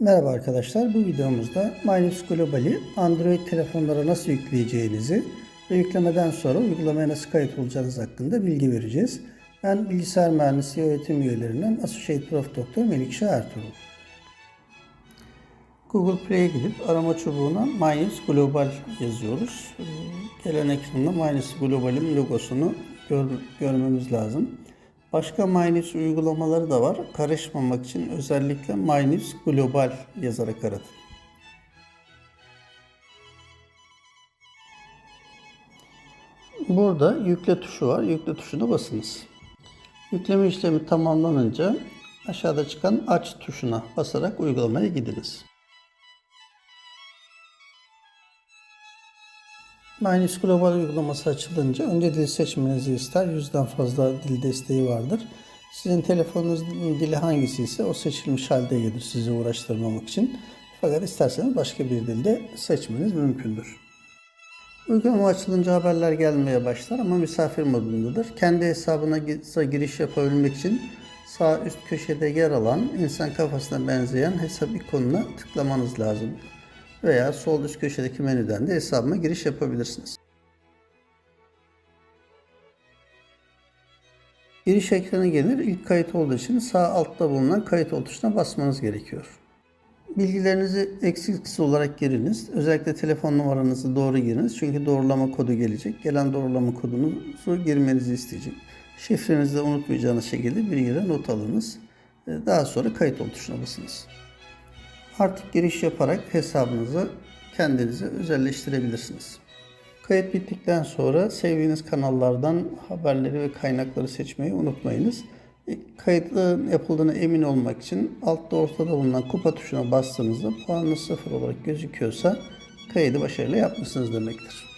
Merhaba arkadaşlar. Bu videomuzda Minus Global'i Android telefonlara nasıl yükleyeceğinizi ve yüklemeden sonra uygulamaya nasıl kayıt olacağınız hakkında bilgi vereceğiz. Ben bilgisayar mühendisi öğretim üyelerinden Associate Prof. Doktor Melikşah Ertuğrul. Google Play'e gidip arama çubuğuna Minus Global yazıyoruz. Ee, Gelen ekranda Minus Global'in logosunu gör- görmemiz lazım. Başka Minus uygulamaları da var. Karışmamak için özellikle Minus Global yazarak aratın. Burada yükle tuşu var. Yükle tuşuna basınız. Yükleme işlemi tamamlanınca aşağıda çıkan aç tuşuna basarak uygulamaya gidiniz. Minus Global uygulaması açılınca önce dil seçmenizi ister. Yüzden fazla dil desteği vardır. Sizin telefonunuzun dili hangisi ise o seçilmiş halde gelir sizi uğraştırmamak için. Fakat isterseniz başka bir dilde seçmeniz mümkündür. Uygulama açılınca haberler gelmeye başlar ama misafir modundadır. Kendi hesabına gi- giriş yapabilmek için sağ üst köşede yer alan insan kafasına benzeyen hesap ikonuna tıklamanız lazım. Veya sol üst köşedeki menüden de hesabıma giriş yapabilirsiniz. Giriş ekranı gelir. İlk kayıt olduğu için sağ altta bulunan kayıt ol tuşuna basmanız gerekiyor. Bilgilerinizi eksiksiz olarak giriniz. Özellikle telefon numaranızı doğru giriniz. Çünkü doğrulama kodu gelecek. Gelen doğrulama kodunuzu girmenizi isteyecek. Şifrenizi de unutmayacağınız şekilde bir yere not alınız. Ee, Daha sonra kayıt ol tuşuna basınız. Artık giriş yaparak hesabınızı kendinize özelleştirebilirsiniz. Kayıt bittikten sonra sevdiğiniz kanallardan haberleri ve kaynakları seçmeyi unutmayınız. Kayıtın yapıldığına emin olmak için altta ortada bulunan kupa tuşuna bastığınızda puanınız sıfır olarak gözüküyorsa kaydı başarıyla yapmışsınız demektir.